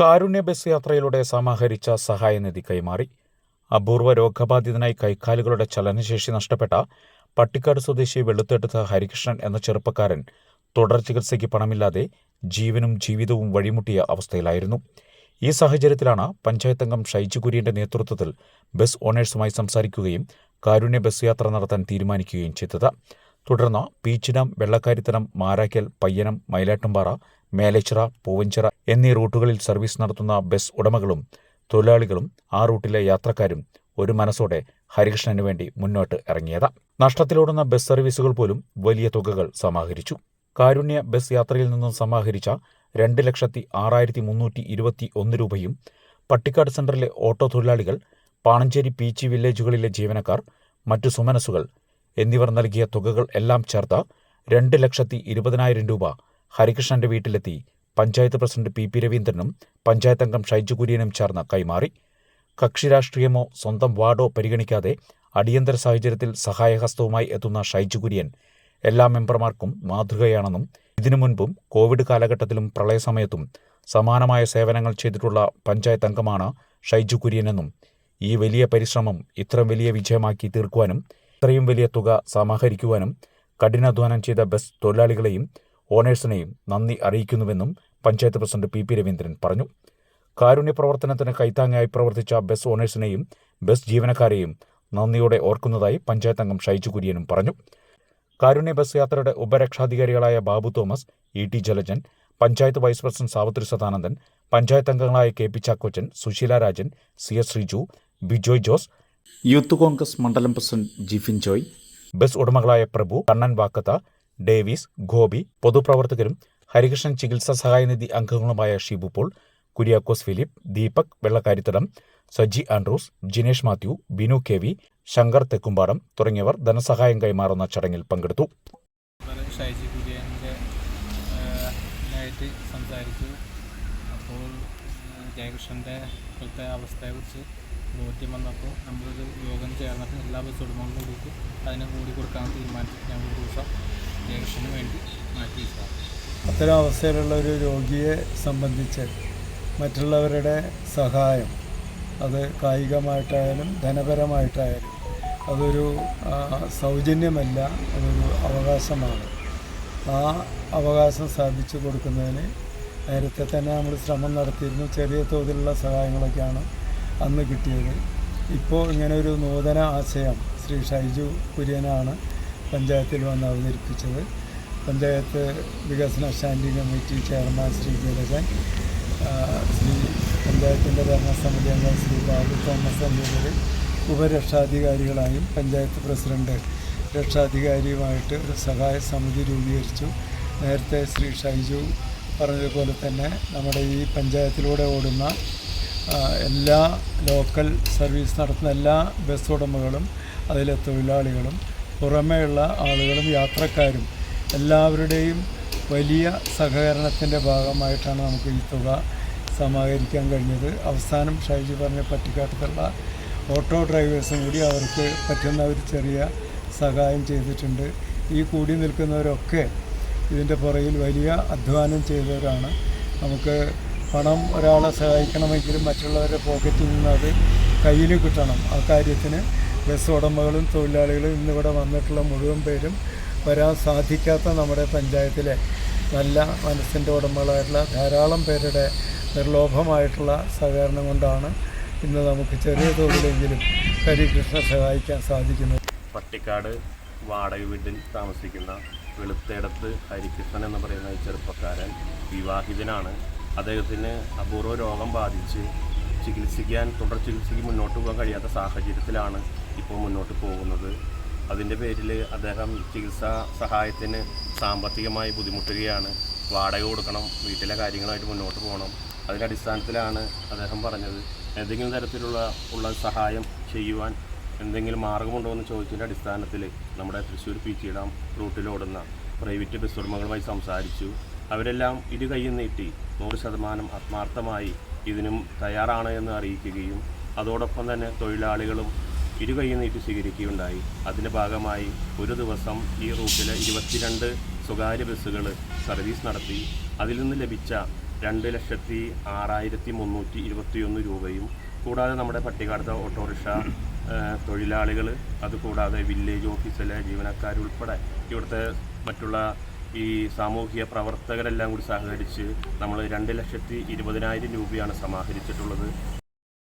കാരുണ്യ bus യാത്രയിലൂടെ സമാഹരിച്ച സഹായനിധി കൈമാറി. അപൂർവ രോഗബാധിതനായി കൈക്കാലുകളുടെ ചലനശേഷി നഷ്ടപ്പെട്ട പട്ടിക്കാട് സ്വദേശി വെളുത്തെടുത്ത ഹരികൃഷ്ണൻ എന്ന ചെറുപ്പക്കാരൻ തുടർ ചികിത്സയ്ക്ക് പണമില്ലാതെ ജീവനും ജീവിതവും വഴിമുട്ടിയ അവസ്ഥയിലായിരുന്നു. ഈ സാഹചര്യത്തിലാണ് പഞ്ചായത്തംഗം ഷൈജു കുര്യന്റെ നേതൃത്വത്തിൽ ബസ് ഓണേഴ്സുമായി സംസാരിക്കുകയും കാരുണ്യ ബസ് യാത്ര നടത്താൻ തീരുമാനിക്കുകയും ചെയ്തത്. തുടർന്ന് പീച്ചിനം വെള്ളക്കാരിത്തനം മാരാക്കൽ പയ്യനം മയിലാട്ടുംപാറ മേലേച്ചിറ പൂവഞ്ചിറ എന്നീ റൂട്ടുകളിൽ സർവീസ് നടത്തുന്ന ബസ് ഉടമകളും തൊഴിലാളികളും ആ റൂട്ടിലെ യാത്രക്കാരും ഒരു മനസ്സോടെ ഹരികൃഷ്ണന് വേണ്ടി മുന്നോട്ട് ഇറങ്ങിയത്. നഷ്ടത്തിലോടുന്ന ബസ് സർവീസുകൾ പോലും വലിയ തുകകൾ സമാഹരിച്ചു. കാരുണ്യ ബസ് യാത്രയിൽ നിന്നും സമാഹരിച്ച രണ്ട് ലക്ഷത്തി ആറായിരത്തി മുന്നൂറ്റി ഇരുപത്തി ഒന്ന് രൂപയും പട്ടിക്കാട് സെന്ററിലെ ഓട്ടോ തൊഴിലാളികൾ പാണഞ്ചേരി പീച്ചി വില്ലേജുകളിലെ ജീവനക്കാർ മറ്റു സുമനസുകൾ എന്നിവർ നൽകിയ തുകകൾ എല്ലാം ചേർത്ത് രണ്ട് ലക്ഷത്തി ഇരുപതിനായിരം രൂപ ഹരികൃഷ്ണന്റെ വീട്ടിലെത്തി പഞ്ചായത്ത് പ്രസിഡന്റ് പി പി രവീന്ദ്രനും പഞ്ചായത്ത് അംഗം ഷൈജു കുര്യനും ചേർന്ന് കൈമാറി. കക്ഷി രാഷ്ട്രീയമോ സ്വന്തം വാർഡോ പരിഗണിക്കാതെ അടിയന്തര സാഹചര്യത്തിൽ സഹായഹസ്തവുമായി എത്തുന്ന ഷൈജു കുര്യൻ എല്ലാ മെമ്പർമാർക്കും മാതൃകയാണെന്നും ഇതിനു മുൻപും കോവിഡ് കാലഘട്ടത്തിലും പ്രളയസമയത്തും സമാനമായ സേവനങ്ങൾ ചെയ്തിട്ടുള്ള പഞ്ചായത്ത് അംഗമാണ് ഷൈജു കുര്യനെന്നും ഈ വലിയ പരിശ്രമം ഇത്രയും വലിയ വിജയമാക്കി തീർക്കുവാനും ഇത്രയും വലിയ തുക സമാഹരിക്കുവാനും കഠിനാധ്വാനം ചെയ്ത ബസ് തൊഴിലാളികളെയും ഓണേഴ്സിനെയും നന്ദി അറിയിക്കുന്നുവെന്നും panchayat president P P Raveendran പറഞ്ഞു. കാരുണ്യ പ്രവർത്തനത്തിന് കൈത്താങ്ങായി പ്രവർത്തിച്ച ബസ് ഓണേഴ്സിനെയും ബസ് ജീവനക്കാരെയും നന്ദിയോടെ ഓർക്കുന്നതായി പഞ്ചായത്ത് അംഗം ഷൈജു കുര്യനും പറഞ്ഞു. കാരുണ്യ ബസ് യാത്രയുടെ ഉപരക്ഷാധികാരികളായ Babu Thomas E T Jalajan panchayat vice president Savithri Sadanandan panchayat അംഗങ്ങളായ K P Chakkochan Susheela Rajan C S Sreeju Bijoy Jose youth Congress മണ്ഡലം പ്രസിഡന്റ് ജിഫിൻ ജോയ് ബസ് ഉടമകളായ പ്രഭു കണ്ണൻ വാക്കത്ത ഡേവിസ് ഗോപി പൊതുപ്രവർത്തകരും ഹരികൃഷ്ണൻ ചികിത്സാ സഹായനിധി അംഗങ്ങളുമായ Shibu Paul Kuriakose Philip Deepak Vellakkarithadam Saji Andrews Jinesh Mathew Binu K V Shankar Thekkumpadam തുടങ്ങിയവർ ധനസഹായം കൈമാറുന്ന ചടങ്ങിൽ പങ്കെടുത്തു. സംസാരിച്ചു. അപ്പോൾ ജയകൃഷ്ണന്റെ ഇപ്പോഴത്തെ അവസ്ഥയെക്കുറിച്ച് ബോധ്യം വന്നപ്പോൾ നമ്മളൊരു യോഗം ചേർന്നിട്ട് എല്ലാ ബസ് ഉടമകളും കൂടിയിട്ട് അതിനെ കൂടി കൊടുക്കാൻ തീരുമാനിച്ചു. ഞങ്ങൾ ദിവസം വേണ്ടി മാറ്റി അത്തരം അവസ്ഥയിലുള്ള ഒരു രോഗിയെ സംബന്ധിച്ച് മറ്റുള്ളവരുടെ സഹായം അത് കായികമായിട്ടായാലും ധനപരമായിട്ടായാലും അതൊരു സൗജന്യമല്ല അതൊരു അവകാശമാണ്. ആ അവകാശം സ്ഥാപിച്ചു കൊടുക്കുന്നതിന് നേരത്തെ തന്നെ നമ്മൾ ശ്രമം നടത്തിയിരുന്നു. ചെറിയ തോതിലുള്ള സഹായങ്ങളൊക്കെയാണ് അന്ന് കിട്ടിയത്. ഇപ്പോൾ ഇങ്ങനെ ഒരു നൂതന ആശയം ശ്രീ ഷൈജു കുര്യനാണ് പഞ്ചായത്തിൽ വന്ന് അവതരിപ്പിച്ചത് പഞ്ചായത്ത് വികസന standing committee chairman Shri Jalajan Shri പഞ്ചായത്തിന്റെ ഭരണസമിതി അംഗം ശ്രീ ബാബു തോമസ് എന്നിവർ ഉപരക്ഷാധികാരികളായും പഞ്ചായത്ത് പ്രസിഡന്റ് രക്ഷാധികാരിയുമായിട്ട് ഒരു സഹായ സമിതി രൂപീകരിച്ചു. നേരത്തെ ശ്രീ ഷൈജു പറഞ്ഞതുപോലെ തന്നെ നമ്മുടെ ഈ പഞ്ചായത്തിലൂടെ ഓടുന്ന എല്ലാ ലോക്കൽ സർവീസ് നടത്തുന്ന എല്ലാ ബസ് ഉടമകളും അതിലെ തൊഴിലാളികളും പുറമേയുള്ള ആളുകളും യാത്രക്കാരും എല്ലാവരുടെയും വലിയ സഹകരണത്തിന്റെ ഭാഗമായിട്ടാണ് നമുക്ക് ഈ തുക സമാഹരിക്കാൻ കഴിഞ്ഞത്. അവസാനം ഷൈജി പറഞ്ഞ പട്ടിക്കാട്ടത്തുള്ള ഓട്ടോ ഡ്രൈവേഴ്സും കൂടി അവർക്ക് പറ്റുന്ന ഒരു ചെറിയ സഹായം ചെയ്തിട്ടുണ്ട്. ഈ കൂടി നിൽക്കുന്നവരൊക്കെ ഇതിന്റെ പുറയിൽ വലിയ അധ്വാനം ചെയ്തവരാണ്. നമുക്ക് പണം ഒരാളെ സഹായിക്കണമെങ്കിലും മറ്റുള്ളവരുടെ പോക്കറ്റിൽ നിന്ന് അത് കയ്യിൽ കിട്ടണം. ആ കാര്യത്തിന് ബസ് ഉടമകളും തൊഴിലാളികളും ഇന്നിവിടെ വന്നിട്ടുള്ള മുഴുവൻ പേരും വരാൻ സാധിക്കാത്ത നമ്മുടെ പഞ്ചായത്തിലെ നല്ല മനസ്സിന്റെ ഉടമകളായിട്ടുള്ള ധാരാളം പേരുടെ നിർലോഭമായിട്ടുള്ള സഹകരണം കൊണ്ടാണ് ഇന്ന് നമുക്ക് ചെറിയ തോതിലെങ്കിലും ഹരികൃഷ്ണ സഹായിക്കാൻ സാധിക്കുന്നത്. പട്ടിക്കാട് വാടക വീട്ടിൽ താമസിക്കുന്ന വെളുത്തേടത്ത് ഹരികൃഷ്ണൻ എന്ന് പറയുന്ന ചെറുപ്പക്കാരൻ വിവാഹിതനാണ്. അദ്ദേഹത്തിന് അപൂർവ രോഗം ബാധിച്ച് ചികിത്സിക്കാൻ തുടർ ചികിത്സയ്ക്ക് മുന്നോട്ട് പോകാൻ കഴിയാത്ത സാഹചര്യത്തിലാണ് ഇപ്പോൾ മുന്നോട്ട് പോകുന്നത്. അതിന്റെ പേരിൽ അദ്ദേഹം ചികിത്സാ സഹായത്തിന് സാമ്പത്തികമായി ബുദ്ധിമുട്ടുകയാണ്. വാടക കൊടുക്കണം വീട്ടിലെ കാര്യങ്ങളായിട്ട് മുന്നോട്ട് പോകണം. അതിന്റെ അടിസ്ഥാനത്തിലാണ് അദ്ദേഹം പറഞ്ഞത് എന്തെങ്കിലും തരത്തിലുള്ള ഉള്ള സഹായം ചെയ്യുവാൻ എന്തെങ്കിലും മാർഗമുണ്ടോ എന്ന് ചോദിച്ചതിന്റെ അടിസ്ഥാനത്തിൽ നമ്മുടെ തൃശ്ശൂർ പി ടി ഡാം റൂട്ടിലോടുന്ന പ്രൈവറ്റ് ബസ് ഉടമകളുമായി സംസാരിച്ചു. അവരെല്ലാം ഇരു കൈയും നീട്ടി നൂറ് ശതമാനം ആത്മാർത്ഥമായി ഇതിനും തയ്യാറാണ് എന്ന് അറിയിക്കുകയും അതോടൊപ്പം തന്നെ തൊഴിലാളികളും ഇരു കൈയും നീട്ടി സ്വീകരിക്കുകയുണ്ടായി. അതിന്റെ ഭാഗമായി ഒരു ദിവസം ഈ റൂട്ടിലെ ഇരുപത്തിരണ്ട് സ്വകാര്യ ബസ്സുകൾ സർവീസ് നടത്തി. അതിൽ നിന്ന് ലഭിച്ച രണ്ട് ലക്ഷത്തി ആറായിരത്തി മുന്നൂറ്റി ഇരുപത്തിയൊന്ന് രൂപയും കൂടാതെ നമ്മുടെ പട്ടികാടത്തെ ഓട്ടോറിക്ഷ തൊഴിലാളികൾ അതുകൂടാതെ വില്ലേജ് ഓഫീസിലെ ജീവനക്കാരുൾപ്പെടെ ഇവിടുത്തെ മറ്റുള്ള ഈ സാമൂഹിക പ്രവർത്തകരെല്ലാം കൂടി സഹകരിച്ച് നമ്മൾ രണ്ട് ലക്ഷത്തി ഇരുപതിനായിരം രൂപയാണ് സമാഹരിച്ചിട്ടുള്ളത്.